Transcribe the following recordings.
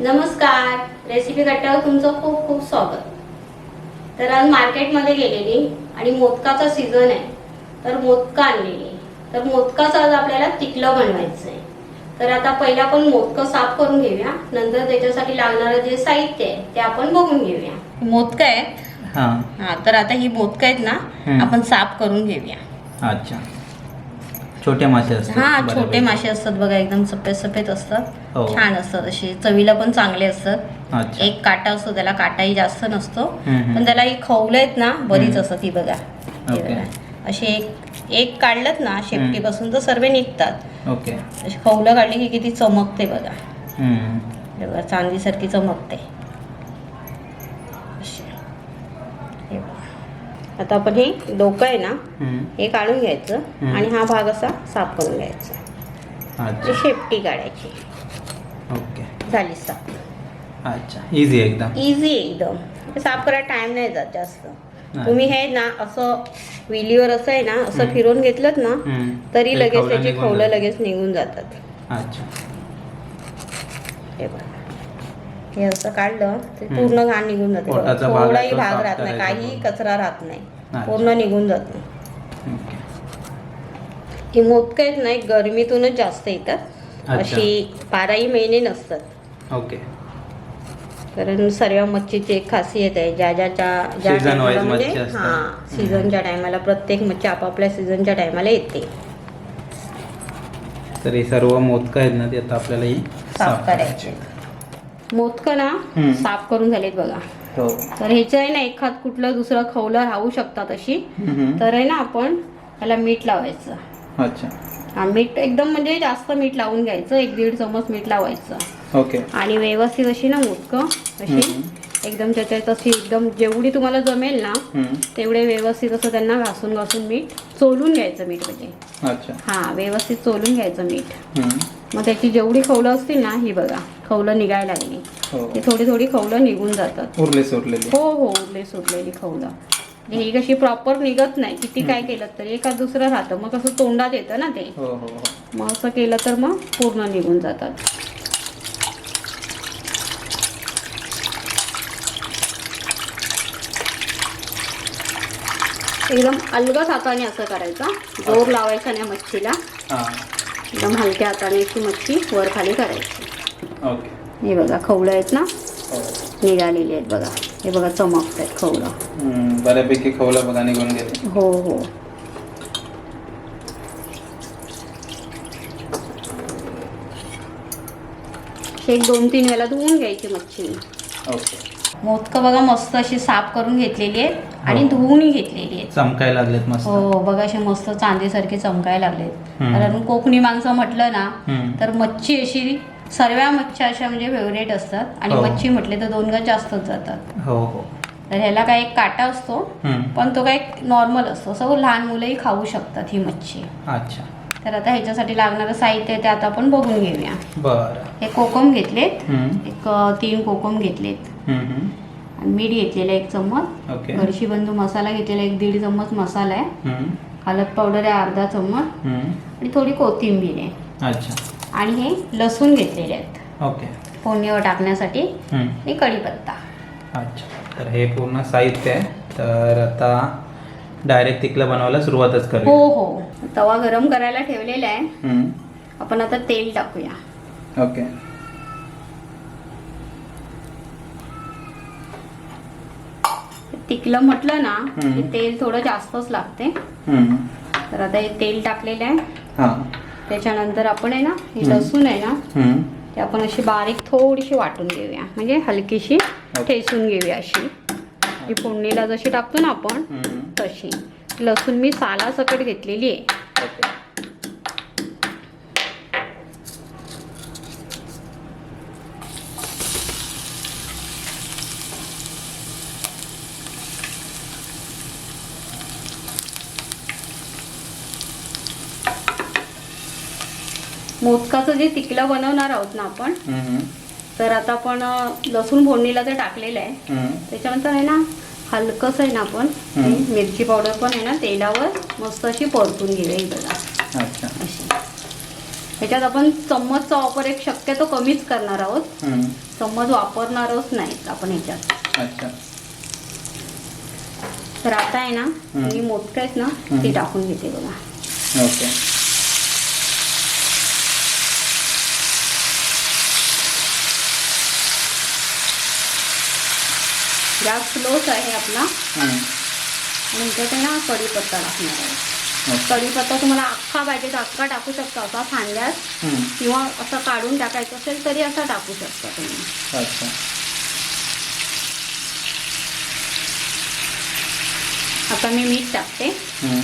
नमस्कार. रेसिपी कट्ट्यावर तुमचं खूप खूप स्वागत. तर आज मार्केटमध्ये गेलेली आणि मोदकाचा सीझन आहे तर मोदका आणलेली. तर मोदकाचं आज आपल्याला तिकलं बनवायचं आहे तर आता पहिला आपण मोदकं साफ करून घेऊया. नंतर त्याच्यासाठी लागणारं जे साहित्य आहे ते आपण बघून घेऊया. मोदकं आहेत? हां. हा तर आता ही मोदकं आहेत ना. आपण साफ करून घेऊया. अच्छा. छोटे मासे असतात हा छोटे बऱ्यापैकी. मासे असतात बघा एकदम सफेद सफेद असतात हो. छान असतात असे चवीला पण चांगले असतात अच्छा एक काटा असतो त्याला काटाही जास्त नसतो हम्म, हम्म. पण त्याला ही खवलं आहेत ना बरीच. असतात ही बघा हे ओके. बघा. असे एक एक काढलत ना शेपटीपासून तर सर्व निघतात ओके अशी खवलं काढली की किती चमकते बघा हम्म. हे बघा चांदीसारखी चमकते अशी. हे बघा. आता आपण हे डोकं आहे ना. हे काढून घ्यायचं. आणि हा भाग असा साफ करून घ्यायचा आणि शेपटी काढायची ओके झाली साफ अच्छा इझी एकदम इझी एकदम साफ करायला टाइम नाही जात जास्त. तुम्ही हे ना असं विलीवर असं आहे ना असं. फिरवून घेतलं ना. तरी लगेच त्याची खवलं. लगेच निघून जातात अच्छा हे बघा हे असं काढलं ते. पूर्ण घाण निघून जाते. पोटाचा भाग थोडाही भाग साफ राहत नाही करायचा काही पूर्ण. कचरा राहत नाही अच्छा. पूर्ण निघून जातो ओके ही मोदकं आहेत ना गरमीतूनच जास्त येतात अच्छा. अशी बाराही महिने नसतात ओके कारण सर्व मच्छीची एक खासियत आहे ज्या ज्याच्या ज्या Season wise म्हणजे मच्छी असतात. हा सीझनच्या टायमाला प्रत्येक मच्छी आपापल्या सीझनच्या टायमाला येते तर हे सर्व मोदकं आहेत ना ते आता आपल्याला ही साफ करायचे मोदकं ना. साफ करून झालेत बघा. हो. तर ह्याचं आहे ना एखाद कुठलं दुसरं खवलं राहू शकतात अशी. तर आहे ना आपण त्याला मीठ लावायचं. अच्छा. हा मीठ एकदम म्हणजे जास्त मीठ लावून घ्यायचं. एक दीड चमच मीठ लावायचं. ओके. आणि व्यवस्थित अशी ना मोदकं अशी. एकदम त्याच्यात अशी एकदम जेवढी तुम्हाला जमेल ना. तेवढे व्यवस्थित असं त्यांना घासून घासून मीठ चोलून घ्यायचं मीठ म्हणजे. हा व्यवस्थित चोलून घ्यायचं मीठ. मग त्याची जेवढी खवलं असतील ना ही बघा खवलं निघायला लागली. हो. ती थोडी थोडी खवलं निघून जातात. उरले सोडलेले. हो हो उरले सुटलेली खवलं. ही कशी प्रॉपर निघत नाही. किती काय केलं तरी एखाद दुसरं राहतं. मग कसं तोंडात येतं ना ते. हो हो मग असं केलं तर मग पूर्ण निघून जातात. एकदम अलगद हाताने असं करायचं. जोर लावायचा नाही मच्छीला. एकदम हलक्या हाताने अशी मच्छी वर खाली करायची. हे बघा खवलं आहेत ना? हो. निघालेली आहेत बघा. हे बघा चमकत आहेत हम्म. बऱ्यापैकी खवलं बघा निघून गेले. हो हो. एक दोन तीन वेळा धुवून घ्यायची मच्छी ओके मोदकं बघा मस्त अशी साफ करून घेतलेली आहेत आणि हो. धुवूनही घेतलेली आहेत चमकायला लागलेत मस्त हो बघा असे मस्त चांदीसारखे चमकायला लागलेत हम्म. कारण कोकणी माणसं म्हटलं ना. तर मच्छी अशी सर्व मच्छी अशा म्हणजे फेवरेट असतात आणि हो. मच्छी म्हटले तर दोन गज जास्तच जातात हो हो तर ह्याला काय एक काटा असतो हम्म. पण तो काय नॉर्मल असतो असं लहान मुलंही खाऊ शकतात ही मच्छी अच्छा तर आता ह्याच्यासाठी लागणारं साहित्य आहे ते आता आपण बघून घेऊया. बरं. हे कोकम घेतलेत. एक तीन कोकम घेतलेत. मीठ घेतलेलं एक चम्मच. ओके. घरशी बंधू मसाला घेतलेला एक दीड चम्मच मसाला आहे. हळद पावडर आहे अर्धा चम्मच. आणि थोडी कोथिंबीर आहे. अच्छा. आणि हे लसूण घेतलेले आहेत. ओके. फोडणीवर टाकण्यासाठी. आणि कढीपत्ता. अच्छा. तर हे पूर्ण साहित्य आहे. तर आता डायरेक्ट तिकलं बनवायला सुरुवातच हो करूया हो. तवा गरम करायला ठेवलेला आहे. आपण आता तेल टाकूया ओके तिकलं म्हटलं ना. की तेल थोडं जास्तच लागते. तर आता हे तेल टाकलेलं आहे हां त्याच्यानंतर आपण आहे ना ही. लसूण आहे ना. ते आपण अशी बारीक थोडीशी वाटून घेऊया म्हणजे हलकीशी ठेचून घेऊया अशी ही फोडणीला जशी टाकतो ना आपण. तशी लसूण मी साला सकट घेतलेली आहे मोदकाचं जे तिकलं बनवणार आहोत ना आपण. तर आता आपण लसूण फोडणीला ते टाकलेलं आहे. त्याच्यानंतर आहे ना हलकंसं आहे ना आपण मिरची पावडर पण आहे ना तेलावर मस्त अशी परतून घेऊया बघा अशी. ह्याच्यात आपण चम्मचचा वापर एक शक्यतो कमीच करणार आहोत. चम्मच वापरणारच नाहीत आपण ह्याच्यात. तर आता आहे ना. मी मोदक आहेत ना. ते टाकून घेते बघा. ओके. गॅस स्लोच आहे आपला. ह्याच्यात आहे ना कढीपत्ता टाकणार आहे. ओके. कढीपत्ता तुम्हाला अख्खा पाहिजे तर अख्खा टाकू शकता असा हम्म. किंवा असं काढून टाकायचं असेल तरी असा टाकू शकता तुम्ही. आता मी मीठ टाकते. हे.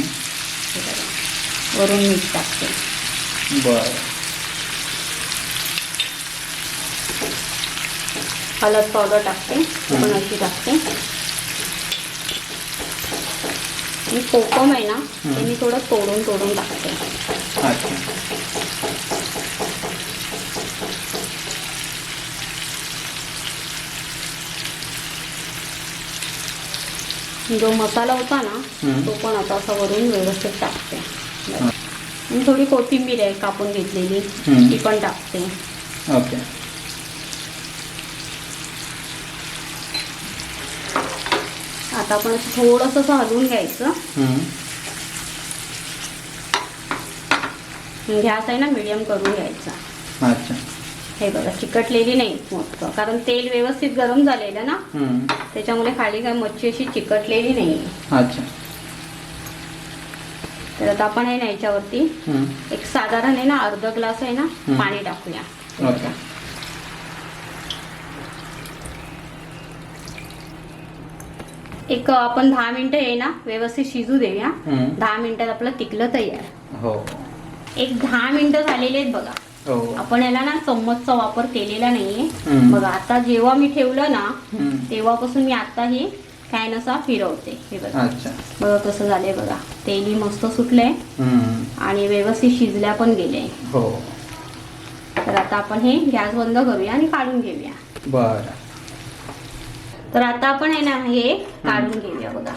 वरून मीठ टाकते. बरं. हळद पावडर टाकते पण अशी टाकते. आणि कोकम आहे ना ते मी थोडं तोडून तोडून टाकते. जो मसाला होता ना. तो पण आता असा वरून व्यवस्थित टाकते. आणि थोडी कोथिंबीर आहे कापून घेतलेली. ती पण टाकते. ओके. आता आपण असं थोडंसं हलवून घ्यायचं. गॅस आहे ना मिडियम करून घ्यायचा अच्छा हे बघा चिकटलेली नाही मोदकं कारण तेल व्यवस्थित गरम झालेलं ना. त्याच्यामुळे खाली काय मच्छी अशी चिकटलेली नाही अच्छा तर आता आपण आहे ना याच्यावरती. एक साधारण आहे ना अर्ध ग्लास आहे ना. पाणी टाकूया एक आपण दहा मिनिटं आहे ना व्यवस्थित शिजू देऊया. हम्म. दहा मिनिटात आपलं तिकलं तयार. हो. एक दहा मिनिटं झालेले आहेत बघा. हो. आपण याला ना चम्मचचा वापर केलेला नाहीये. हम्म. बघा आता जेव्हा मी ठेवलं ना हम्म. तेव्हापासून मी आता हे फॅन असा फिरवते. हे बघा. अच्छा. बघा कसं झालंय बघा. तेली मस्त सुटलंय. हम्म. आणि व्यवस्थित शिजल्या पण गेले हो. तर आता आपण हे गॅस बंद करूया आणि काढून घेऊया. बरं. तर आता आपण आहे ना हे काढून घेऊया बघा.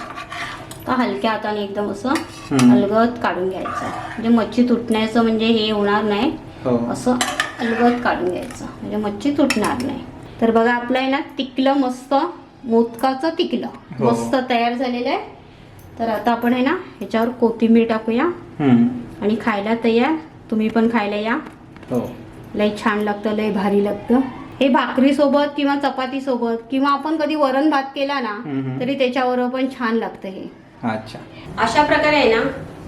तर हलक्या हाताने एकदम असं. अलगद काढून घ्यायचं. म्हणजे मच्छी तुटण्याचं म्हणजे हे होणार नाही. हो. असं अलगद काढून घ्यायचं. म्हणजे मच्छी तुटणार नाही. तर बघा आपलं आहे ना टिकलं मस्त. मोदकाचं टिकलं. हो. मस्त तयार झालेलं आहे. तर आता आपण आहे ना ह्याच्यावर कोथिंबीर टाकूया. आणि खायला तयार. तुम्ही पण खायला या. हो. लय छान लागतं लय भारी लागतं. हे भाकरी सोबत किंवा चपाती सोबत किंवा आपण कधी वरण भात केला ना. तरी त्याच्यावर पण छान लागतं हे. अच्छा. अशा प्रकारे आहे ना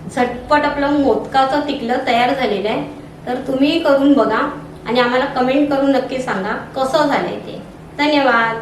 झटपट आपलं मोदकाचं तिकलं तयार झालेलं आहे. तर तुम्ही करून बघा आणि आम्हाला कमेंट करून नक्की सांगा कसं झालंय ते. धन्यवाद.